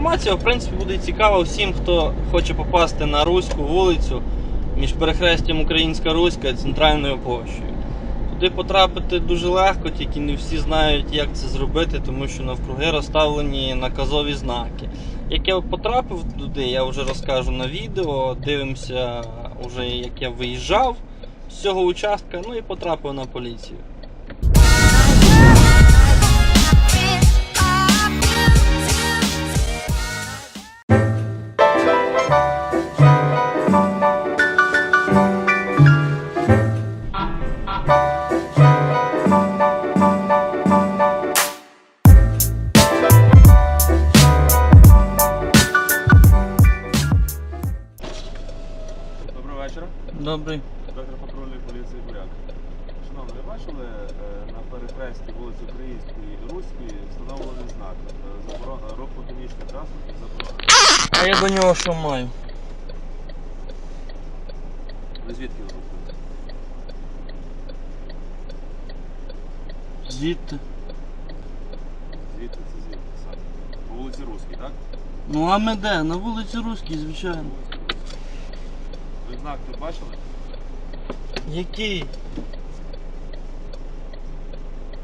Інформація, в принципі, буде цікава всім, хто хоче попасти на Руську вулицю між перехрестям Українська Руська і центральною площею. Туди потрапити дуже легко, тільки не всі знають, як це зробити, тому що навкруги розставлені наказові знаки. Як я потрапив туди, я вже розкажу на відео. Дивимося, вже як я виїжджав з цього участка, ну і потрапив на поліцію. Добрий. Інспектор патрульної поліції Буряк. Шановні, ви бачили е, на перехресті вулиці Української і Руської встановлений знак е, заборона руху технічних транспортів заборона. А я до нього що маю? Ви звідки ви рухаєте? Звідти. Звідти це звідти саме. По вулиці Руській, так? Ну а ми де? На вулиці Руській, звичайно. Ви знак тут бачили? Який?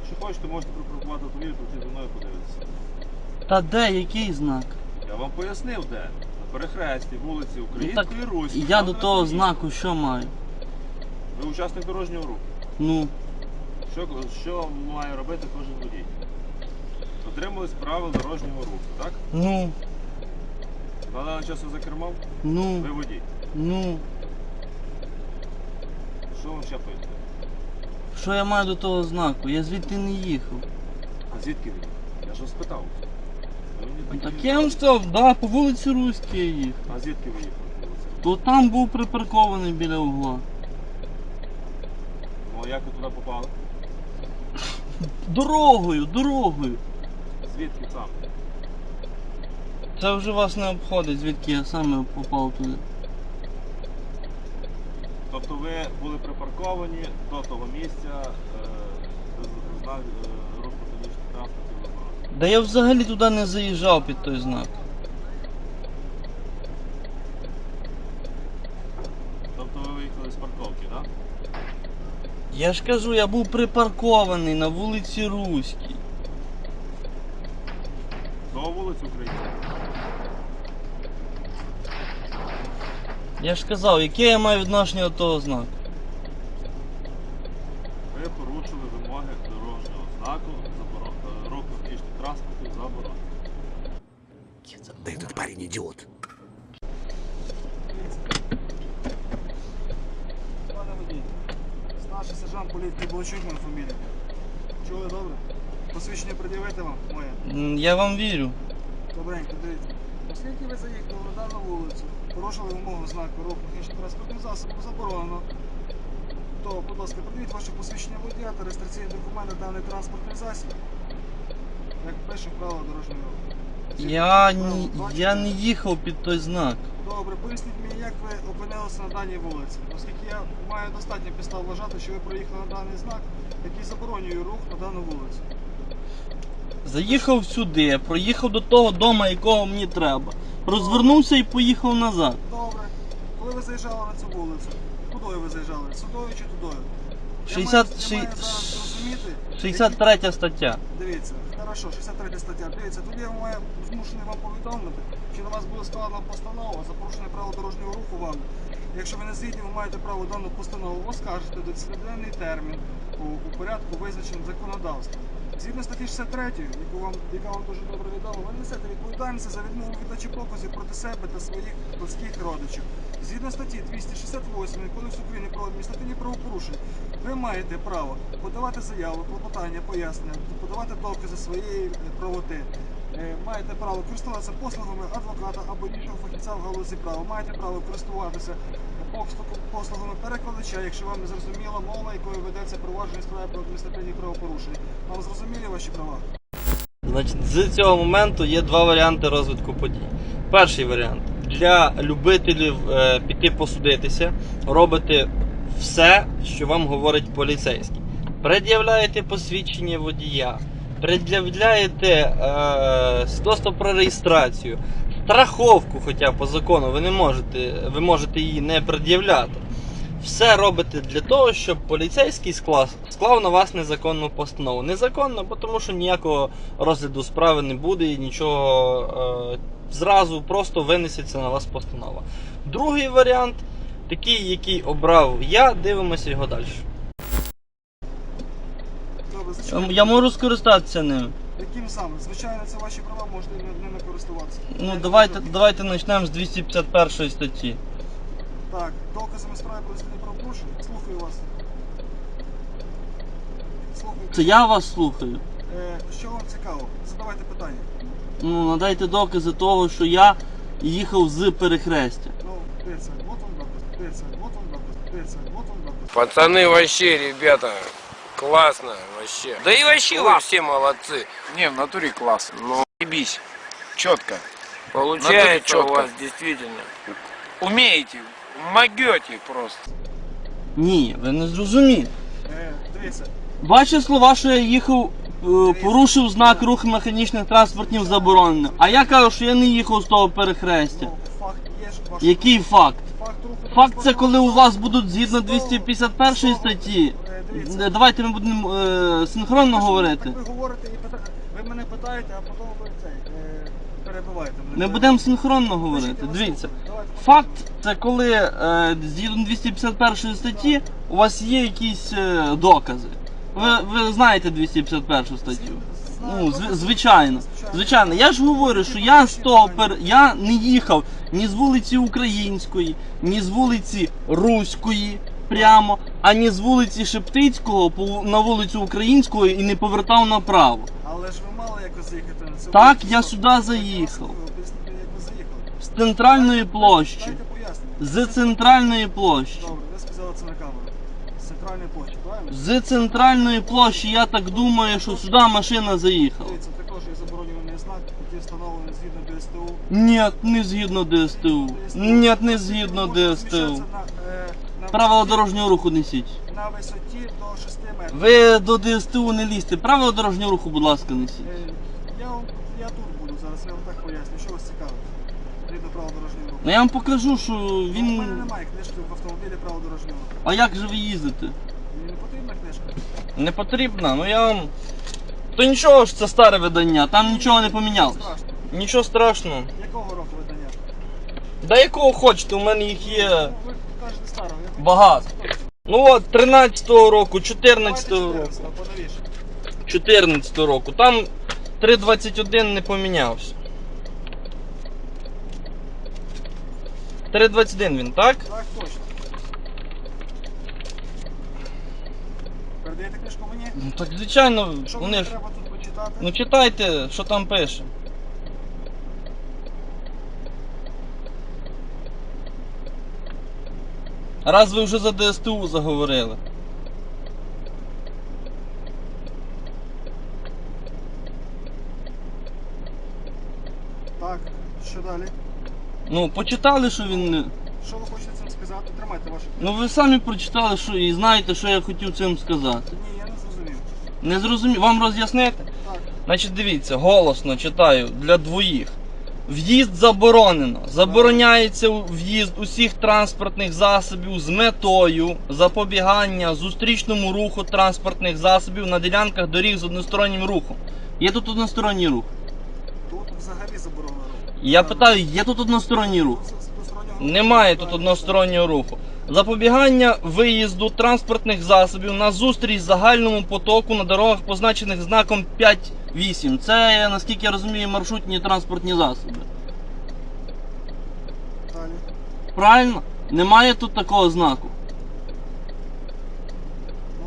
Якщо хочете, можете припаркувати автомобіль, прийти зі мною подивитися. Та де, який знак? Я вам пояснив, де. На перехресті вулиці Української і Руської. Я до того ви знаку що маю? Ви учасник дорожнього руху. Ну, Що, що має робити кожен водій? Дотримуюсь правил дорожнього руху, так? ну, На даний час за кермом, ви ну, водій. ну. Що ще пояснити? Що я маю до того знаку? Я звідти не їхав. А звідки ви? Я ж вас спитав. Ви мені Ну, так я вам сказав, да, по вулиці Руській я їхав. А звідки ви їхали? То там був припаркований біля угла. Ну а як ви туди попали? Дорогою, дорогою. Звідки там? Це вже вас не обходить, звідки я саме попав туди. Тобто ви були припарковані до того місця, де знак е, руху технічних транспортів. Да я взагалі туди не заїжджав під той знак. Тобто ви виїхали з парковки, так? Я ж кажу, я був припаркований на вулиці Руській. До вулиці України. Я ж казав, яке я маю відношення до того знаку? Ви порушили вимоги дорожнього знаку заборон... е, руху технічних транспортів заборонено. Да этот парень идиот. Пане водій, старший сержант поліції Волочук моя фамілія. Чули добре? Посвідчення пред'явити вам моє. М, Я вам вірю. Добренько, дивіться. Оскільки ви заїхали на дану вулицю, порушили вимогу знаку руху технічних транспортних засобів заборонено, то, будь ласка, подивіть ваше посвідчення водія та реєстраційні документи на даний транспортний засіб. Як пише правила дорожнього руху. Я, ні- я не їхав під той знак. Добре, поясніть мені, як ви опинилися на даній вулиці, оскільки я маю достатньо підстав вважати, що ви проїхали на даний знак, який заборонює рух на дану вулицю. Заїхав сюди, проїхав до того дома, якого мені треба. Розвернувся і поїхав назад. Добре. Коли ви заїжджали на цю вулицю, кудою ви заїжджали? Сюдою чи тудою? 60 я маю, я маю зараз зрозуміти. 63 стаття. Дивіться, хорошо, 63 стаття. Дивіться, тоді я маю змушений вам повідомити, що на вас буде складена постанова за порушення правил дорожнього руху вам. Якщо ви не згідні, ви маєте право дану постанову оскаржити до цілоденний термін у, у порядку визначеним законодавством. Згідно статті 63, яку вам, яка вам дуже добре відома, ви несете відповідальність за відмову віддачі показів проти себе та своїх близьких родичів. Згідно статті 268 Кодексу України про адміністративні правопорушення, ви маєте право подавати заяву, клопотання, пояснення, подавати докази своєї е, правоти. Е, Маєте право користуватися послугами адвоката або іншого фахівця в галузі права. Маєте право користуватися послугами перекладача, якщо вам не зрозуміла мова, якою ведеться провадження справи про адміністративні правопорушення. Вам зрозумілі ваші права? Значить, з цього моменту є два варіанти розвитку подій. Перший варіант для любителів е, піти посудитися, робите все, що вам говорить поліцейський. Пред'являєте посвідчення водія, пред'являєте е, свідоцтво про реєстрацію, страховку, хоча по закону ви не можете, ви можете її не пред'являти. Все робите для того, щоб поліцейський склав, склав на вас незаконну постанову. Незаконно, бо тому що ніякого розгляду справи не буде і нічого е, зразу просто винесеться на вас постанова. Другий варіант, такий, який обрав я, дивимося його далі. Я можу скористатися ним. Яким саме? Звичайно, це ваші права, можете ними користуватися. Ну давайте, давайте почнемо з 251 статті. Так, доказами справи про слідні правопорушення. Слухаю вас. Слухаю. Це я вас слухаю. Е, що вам цікаво? Задавайте питання. Ну надайте докази того, що я їхав з перехрестя. Ну, дивіться, от вам доказ, дивіться, от вам доказ, дивіться, от вам доказ. Пацаны вообще, ребята, классно вообще. Да и вообще вы все молодцы. Не, в натуре класс. Ну, Ебись. Четко. получается у чётко. вас действительно. Умеете. Могете просто. Ні, ви не зрозуміли. Е, дивіться, Ваші слова, що я їхав, е, порушив знак руху механічних транспортів заборонено. А я кажу, що я не їхав з того перехрестя. ну, факт є ж ваш. Який факт? Факт руху Факт це транспортного коли у вас будуть засобу. згідно 251 статті. Дивіться. Е, Давайте ми будемо е, синхронно говорити. Ви говорите і питаєте, ви мене питаєте, а потім ви цей, е, перебиваєте мене. Ми будемо синхронно говорити. Дивіться. Давайте Факт це коли е, згідно 251 статті у вас є якісь е, докази. Ви, ви знаєте 251 статтю. Ну, зв- звичайно. Звичайно, я ж говорю, що я з того пер... я не їхав ні з вулиці Української, ні з вулиці Руської прямо, ані з вулиці Шептицького на вулицю Українську і не повертав направо. Але ж ви мали якось заїхати на цю Так, вулицю. я сюди заїхав. З центральної площі. Дайте пояснення. З центральної площі. Добре, ви сказали це на камеру. З центральної площі, правильно? З центральної площі я так думаю, що сюди машина заїхала. Дивіться, також є заборонений знак, який встановлений згідно ДСТУ. Ні, не згідно ДСТУ. Ні, не згідно Може ДСТУ. розміщатися на Правила дорожнього руху несіть. На висоті до 6 метрів. Ви до ДСТУ не лізьте. Правила дорожнього руху, будь ласка, несіть. Е, Я вам я тут буду зараз, я вам так поясню, що вас цікавить. Згідно правил дорожнього руху. Ну я вам покажу, що Ну, У мене він. немає книжки в автомобілі правил дорожнього руху. А як же ви їздите? Мені не потрібна книжка. Не потрібно, ну я вам. То нічого ж це старе видання, там нічого не помінялось. Страшно. Нічого страшного. Якого року видання? Да якого хочете, у мене їх є. Ну, ви Багато. Ну от, 13-го року, 14-го року. 14-го, року. Там 3.21 не помінявся. 3.21 він, так? Так, точно. Передаєте книжку мені? Ну так звичайно, Що вони ж. треба тут почитати? Ну читайте, що там пише. Раз ви вже за ДСТУ заговорили. Так, що далі? Ну, почитали, що він. не- Що ви хочете цим сказати? Тримайте вашу Ну ви самі прочитали, що і знаєте, що я хотів цим сказати. Ні, я не зрозумів. Не зрозумів. Вам роз'яснити? Так, Значить, дивіться, голосно читаю для двоїх. В'їзд заборонено. Забороняється в'їзд усіх транспортних засобів з метою запобігання зустрічному руху транспортних засобів на ділянках доріг з одностороннім рухом. Є тут односторонній рух. тут взагалі заборонено рух. Я питаю, є тут односторонній рух? Немає тут одностороннього руху. Запобігання виїзду транспортних засобів на зустріч загальному потоку на дорогах, позначених знаком 5-8. Це, наскільки я розумію, маршрутні транспортні засоби. Далі. Правильно? Немає тут такого знаку.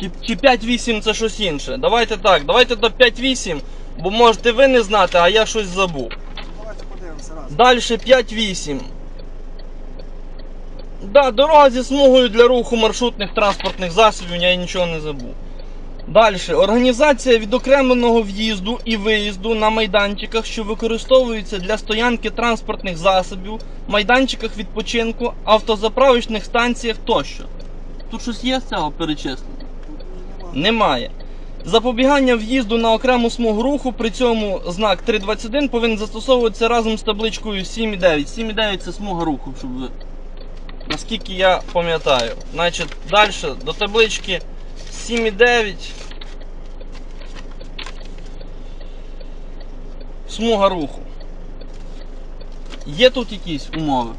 Чи, чи 5-8 це щось інше? Давайте так, давайте до 5-8, бо можете ви не знати, а я щось забув. Давайте подивимося раз. Далі 5-8. Да, дорога зі смугою для руху маршрутних транспортних засобів, я нічого не забув. Далі. Організація відокремленого в'їзду і виїзду на майданчиках, що використовуються для стоянки транспортних засобів, майданчиках відпочинку, автозаправочних станціях тощо. Тут щось є з цього нема. Немає. Запобігання в'їзду на окрему смугу руху, при цьому знак 321 повинен застосовуватися разом з табличкою 7,9. 7,9 це смуга руху, щоб ви. Наскільки я пам'ятаю. Значить, далі до таблички 7,9. Смуга руху. Є тут якісь умови?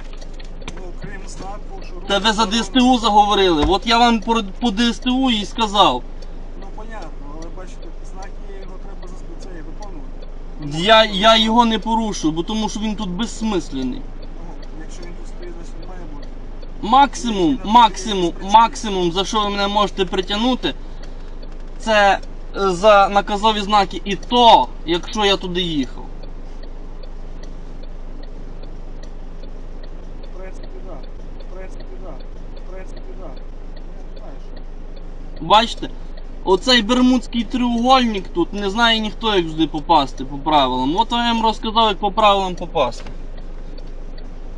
Ну, крім знаку, що. Та ви за ДСТУ заговорили. От я вам по, по ДСТУ і сказав. Ну, понятно, але бачите, знаки його треба за це виконувати. Я, я його не порушу, бо тому що він тут безсмисленний. Ну, якщо він тут стоїть, значить він має бути. Максимум, максимум, максимум, за що ви мене можете притягнути, це е, за наказові знаки і то, якщо я туди їхав. Бачите? Оцей бермудський треугольник тут не знає ніхто, як сюди попасти по правилам. От я вам розказав, як по правилам попасти.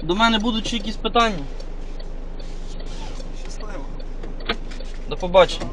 До мене будуть ще якісь питання? До побачення.